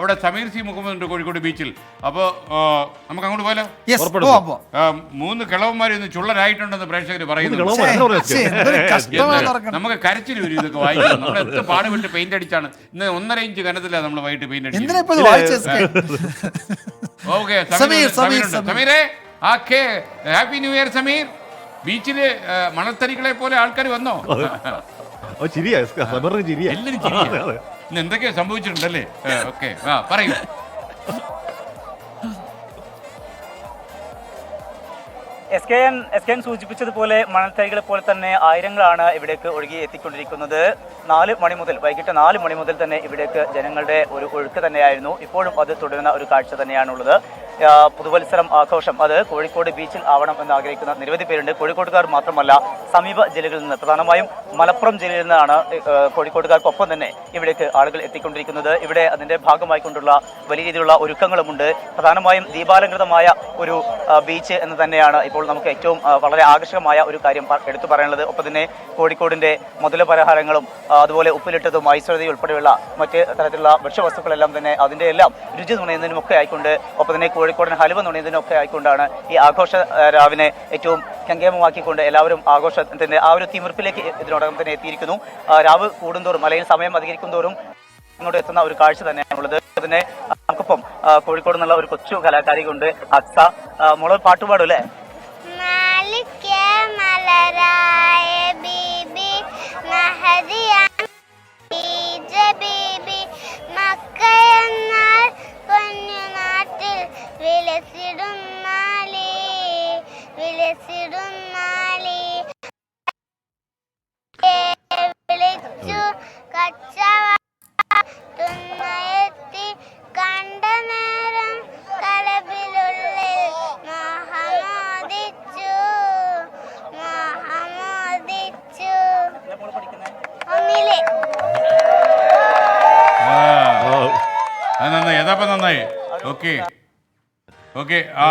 അവിടെ സമീർ സി മുഹമ്മദ് ഉണ്ട് കോഴിക്കോട് ബീച്ചിൽ. അപ്പോൾ നമുക്ക് അങ്ങോട്ട് പോയാലോ? ആ, മൂന്ന് കിളവന്മാർ ഇന്ന് ചുള്ളരായിട്ടുണ്ടെന്ന് പ്രേക്ഷകർ പറയുന്നു. നമുക്ക് കരച്ചിൽ വരും ഇതൊക്കെ വായിക്കാം നമ്മൾ എത്ര പാടുപെട്ട് പെയിന്റ് അടിച്ചാണ്. ഇന്ന് ഒന്നര ഇഞ്ച് കനത്തില്ല നമ്മൾ വൈകിട്ട് പെയിന്റ് എന്തിനാ അടിച്ചത് ഇപ്പൊ ഇത് വായിച്ചത് ഓക്കെ സമീർ, സമീർ, സമീർ. ഓക്കേ ആക്കേ ഹാപ്പി ന്യൂ ഇയർ സമീർ. ബീച്ചിൽ ആ, മണൽത്തരികളെ പോലെ ആൾക്കാർ വന്നോ? ചിരിയാ സമറിന് ചിരിയാ. എല്ലാരും അതെ, ചിരിയാ. അതെ. ഇന്ന് എന്തൊക്കെയാ സംഭവിച്ചിട്ടുണ്ടല്ലേ? ഓക്കെ. ആ പറയൂ. S K N S K N സൂചിപ്പിച്ചതുപോലെ മണൽത്തരികളെ പോലെ തന്നെ ആയിരങ്ങളാണ് ഇവിടേക്ക് ഒഴുകി എത്തിക്കൊണ്ടിരിക്കുന്നത്. നാല് മണി മുതൽ വൈകിട്ട് നാല് മണി മുതൽ തന്നെ ഇവിടേക്ക് ജനങ്ങളുടെ ഒരു ഒഴുക്ക് തന്നെയായിരുന്നു. ഇപ്പോഴും അത് തുടരുന്ന ഒരു കാഴ്ച തന്നെയാണുള്ളത്. പുതുവത്സരം ആഘോഷം. അത് കോഴിക്കോട് ബീച്ചിൽ ആവണം എന്ന് ആഗ്രഹിക്കുന്ന നിരവധി പേരുണ്ട്. കോഴിക്കോട്ടുകാർ മാത്രമല്ല സമീപ ജില്ലകളിൽ നിന്ന് പ്രധാനമായും മലപ്പുറം ജില്ലയിൽ നിന്നാണ് കോഴിക്കോട്ടുകാർക്കൊപ്പം തന്നെ ഇവിടേക്ക് ആളുകൾ എത്തിക്കൊണ്ടിരിക്കുന്നത്. ഇവിടെ അതിന്റെ ഭാഗമായിക്കൊണ്ടുള്ള വലിയ രീതിയിലുള്ള ഒരുക്കങ്ങളുമുണ്ട്. പ്രധാനമായും ദീപാലങ്കൃതമായ ഒരു ബീച്ച് എന്ന് തന്നെയാണ് ഇപ്പോൾ നമുക്ക് ഏറ്റവും വളരെ ആകർഷകമായ ഒരു കാര്യം എടുത്തു പറയാനുള്ളത് ഒപ്പം തന്നെ കോഴിക്കോടിന്റെ മധുര പലഹാരങ്ങളും അതുപോലെ ഉപ്പിലിട്ടതും ഐശ്വര്യതയും ഉൾപ്പെടെയുള്ള മറ്റ് തരത്തിലുള്ള ഭക്ഷ്യവസ്തുക്കളെല്ലാം തന്നെ അതിന്റെ എല്ലാം രുചി തുണയുന്നതിനുമൊക്കെ ആയിക്കൊണ്ട് ഒപ്പം തന്നെ കോഴിക്കോടൻ ഹലുവ നുണിയതിനൊക്കെ ആയിക്കൊണ്ടാണ് ഈ ആഘോഷ രാവിനെ ഏറ്റവും കങ്കേമമാക്കിക്കൊണ്ട് എല്ലാവരും ആഘോഷത്തിന്റെ ആ ഒരു തിമിർപ്പിലേക്ക് ഇതിനോടകം തന്നെ എത്തിയിരിക്കുന്നു. രാവ് കൂടുന്തോറും അല്ലെങ്കിൽ സമയം അധികരിക്കും തോറും ഇങ്ങോട്ട് എത്തുന്ന ഒരു കാഴ്ച തന്നെയാണുള്ളത്. അതിനെ നമുക്കിപ്പം കോഴിക്കോട് നിന്നുള്ള ഒരു കൊച്ചു കലാകാരി കൊണ്ട് അക്സ മോൾ പാട്ട് പാടും അല്ലേ? നന്നായി. അതപ്പം നന്നായി? ഓക്കെ. ഓക്കെ ആ